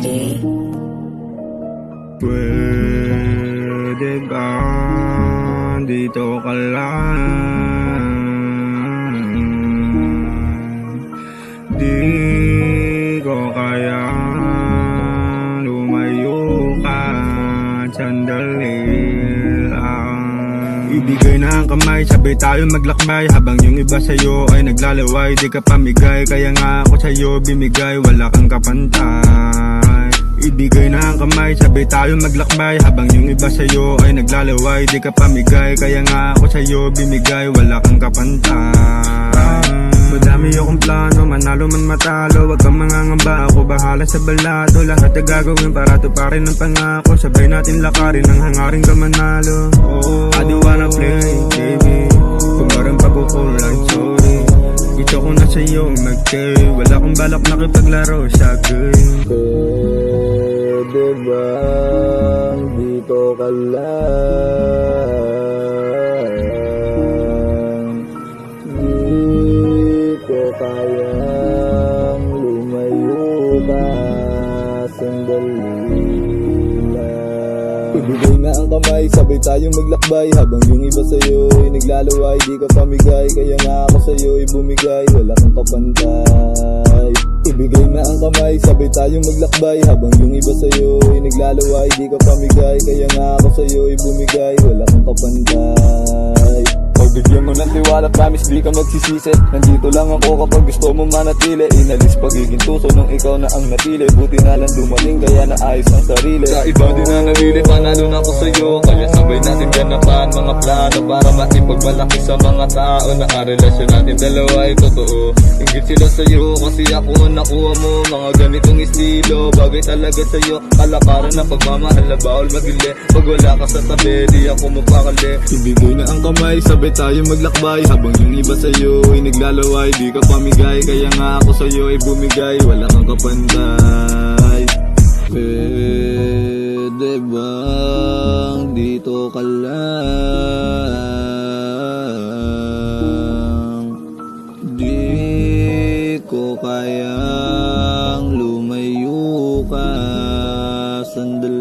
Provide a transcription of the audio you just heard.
City. Pwede ba? Dito ka lang? Di ko kaya lumayo ka sandali Ibigay na ang kamay, sabay tayo maglakbay. Habang yung iba sa'yo ay naglalaway Di ka pamigay, kaya nga ako sa'yo bimigay Wala kang kapantay Ibigay na ang kamay, sabay tayo maglakbay. Habang yung iba sa'yo ay naglalaway Di ka pamigay, kaya nga ako sa'yo bimigay Wala kang kapantay Madami akong plano, manalo man matalo. Huwag kang mangangamba, ako bahala sa balato Lahat na gagawin para tuparin ang pangako. Sabay natin lakarin ang hangaring ka manalo oh, I do wanna play, baby. Kung parang pagkukulang, sorry. Gusto ko na sa'yo mag-stay Wala akong balak makipaglaro sa game Pwede bang dito ka lang? Di ko kayang lumayo ka. Sandali. Ibigay na ang kamay, sabay tayong maglakbay. Habang yung iba sa'yo ay naglalaway Di ka pamigay, kaya nga ako sa'yo ay bumigay. Wala kang kapantay Ibigay na ang kamay, sabay tayong maglakbay. Habang yung iba sa'yo ay naglalaway Di ka pamigay, kaya nga ako sa'yo ay bumigay Wala kang kapantay. Pagbigyan mo ng tiwala, promise di ka magsisisi. Nandito lang ako kapag gusto mo manatili. Inalis pagiging tuso nung ikaw na ang napili Buti na lang dumating kaya naayos ang sarili. Sa iba din na nabili, panalo na ako sa'yo. Kaya sabay natin ganapan mga plano Para maipagmalaki sa mga tao Na ang relasyon natin. Dalawa ay totoo. Ingit sila sa'yo kasi ako nakuha mo. Mga ganitong estilo, bagay talaga sa'yo. Kalakaran na pagmamahal na bawal magili. Pag wala ka sa tabi, di ako mapakali Ibigay na ang kamay, sabay tayo maglakbay. Habang yung iba sa'yo ay naglalaway Di ka pamigay, kaya nga ako sa'yo ay bumigay. Wala kang kapantay Bang dito ka lang? Di ko kayang lumayo ka sandali